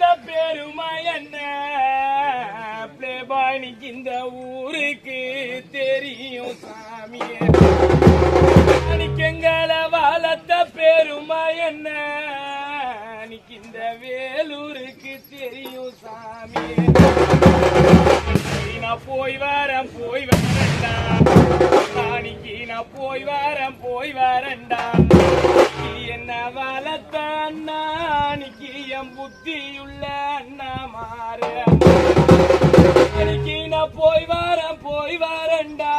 வளர்த்த பெருமை என்ன? பிளேபாய்னிக்கு இந்த ஊருக்கு தெரியும் சாமியே எங்களை வளர்த்த பெருமை என்ன? இந்த வேலூருக்கு தெரியும் சாமியே நான் போய் வரேன் போய் வரேன்டா. நாளைக்கு நான் போய் வரேன் போய் வரேன்டா. என்ன வளர்த்தான் நானிக்கு என் புத்தியுள்ள அண்ணா மாறு அன்னைக்கு நான் போய் வரேன் போய் வரேன்டா.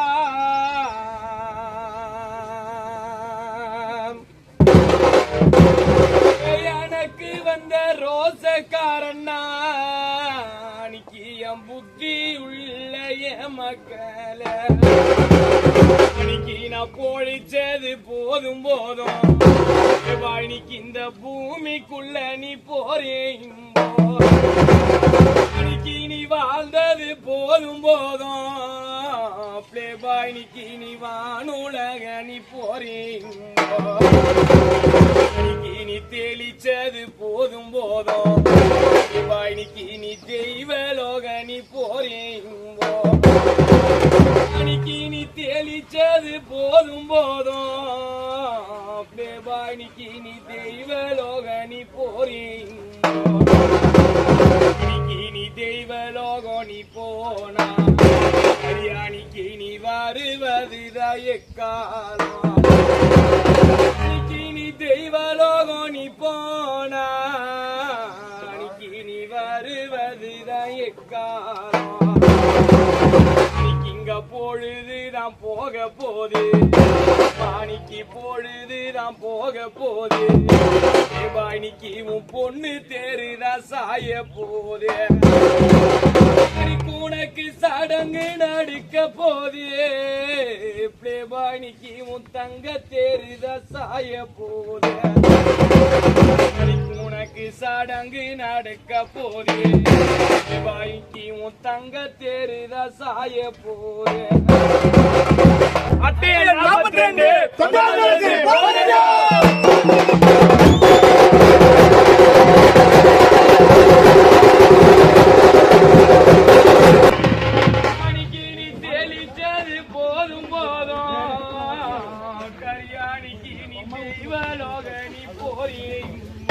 எனக்கு வந்த ரோசக்காரன்னா புத்தி உள்ள என் மக்கள. பொழிச்சது போதும் போதும். வாணிக்கு இந்த பூமிக்குள்ள நீ போறே அன்னைக்கு நீ வாழ்ந்தது போதும் போதும். பிளேபாய் நிக்கி நீ வானுலக நீ போறீங்க நீ தெளிச்சது போதும் போதும். தெளிச்சது போதும் போதும். அப்படியே பாணிக்கு நீ தெய்வலோக நீ போறீங்க. அன்னைக்கு நீ தெய்வலோகம் நீ போனா. ஹரியாணிக்கு நீ வருவது எக்காலம் அன்னைக்கு நீ தெய்வலோகம் நீ போனா. அன்னைக்கு இங்க பொழுதுதான் போக போது பொழுது நாம் போக போது பாணிக்கு உன் பொண்ணு தேருதான் சாய போதே. உனக்கு சடங்கு நடிக்க போதே. பிளேபாணிக்கு உன் தங்க தேருத சாய போதே. உனக்கு சடங்கு நடக்க போதே. பிளேபாணிக்கு உன் தங்க தேருத சாய போதே. அட்டையில் நாற்பத்தி ரெண்டு விட்டது போதும் போதும் கரியாணிக்கு நீ தெய்வலோக நீ போறீங்க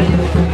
Bye.